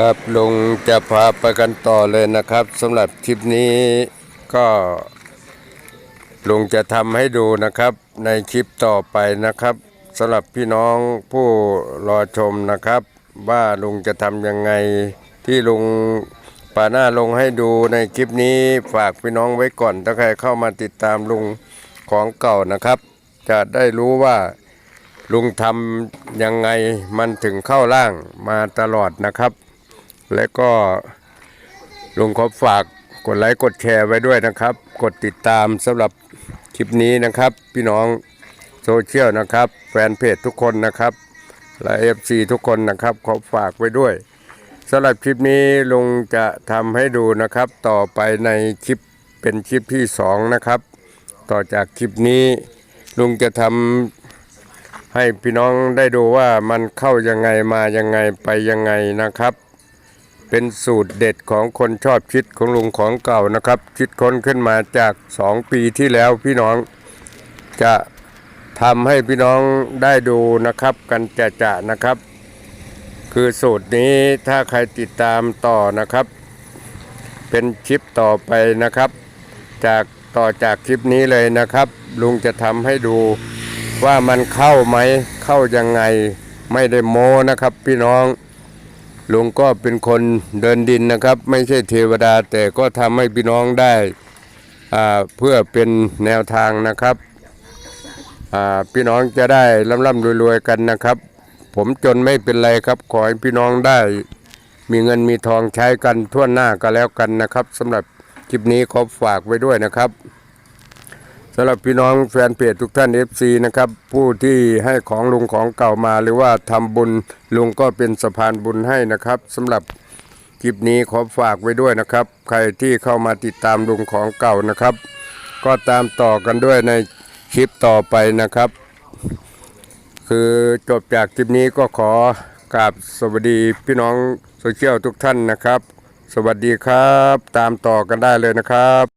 ครับลุงจะพาไปกันต่อเลยนะครับสำหรับคลิปนี้ก็ลุงจะทำให้ดูนะครับในคลิปต่อไปนะครับสำหรับพี่น้องผู้รอชมนะครับ ว่าลุงจะทำยังไงที่ลุงป่าหน้าลงให้ดูในคลิปนี้ฝากพี่น้องไว้ก่อน ถ้าใครเข้ามาติดตามลุงของเก่านะครับ จะได้รู้ว่าลุงทำยังไงมันถึงเข้าร่างมาตลอดนะครับ และก็ลุงขอฝากกดไลค์กดแชร์ไว้ด้วยนะครับ กดติดตามสำหรับคลิปนี้นะครับ พี่น้องโซเชียลนะครับ แฟนเพจทุกคนนะครับ และ FC ทุกคนนะครับขอฝากไว้ด้วยสำหรับคลิปนี้ลุงจะทำให้ดูนะครับ ต่อไปในคลิปเป็นคลิปที่สองนะครับ ต่อจากคลิปนี้ลุงจะทำให้พี่น้องได้ดูว่ามันเข้ายังไงมายังไงไปยังไงนะครับ เป็นสูตรเด็ดของคนชอบคิดของลุงของเก่านะครับคิดค้นขึ้นมาจาก 2 ปีที่แล้วพี่น้องจะทำให้พี่น้องได้ดูนะครับกันจะจะนะครับ คือสูตรนี้ถ้าใครติดตามต่อนะครับ เป็นคลิปต่อไปนะครับ จากต่อจากคลิปนี้เลยนะครับ ลุงจะทำให้ดูว่ามันเข้าไหมเข้ายังไงไม่ได้โม้นะครับพี่น้อง ลุงก็เป็นคนเดินดินนะครับ ไม่ใช่เทวดาแต่ก็ทำให้พี่น้องได้เพื่อเป็นแนวทางนะครับพี่น้องจะได้ร่ำร่ำรวยๆกันนะครับ ผมจนไม่เป็นไรครับ ขอให้พี่น้องได้ มีเงินมีทองใช้กันทั่วหน้าก็แล้วกันนะครับสำหรับคลิปนี้ขอฝากไว้ด้วยนะครับ สำหรับพี่น้องแฟนเพจทุกท่าน FC นะครับ ผู้ที่ให้ของลุงของเก่ามาหรือว่าทำบุญลุงก็เป็นสะพานบุญให้นะครับสำหรับคลิปนี้ขอฝากไว้ด้วยนะครับ ใครที่เข้ามาติดตามลุงของเก่านะครับ ก็ตามต่อกันด้วยในคลิปต่อไปนะครับ คือจบจากคลิปนี้ก็ขอกราบสวัสดีพี่น้องโซเชียลทุกท่านนะครับ สวัสดีครับ ตามต่อกันได้เลยนะครับ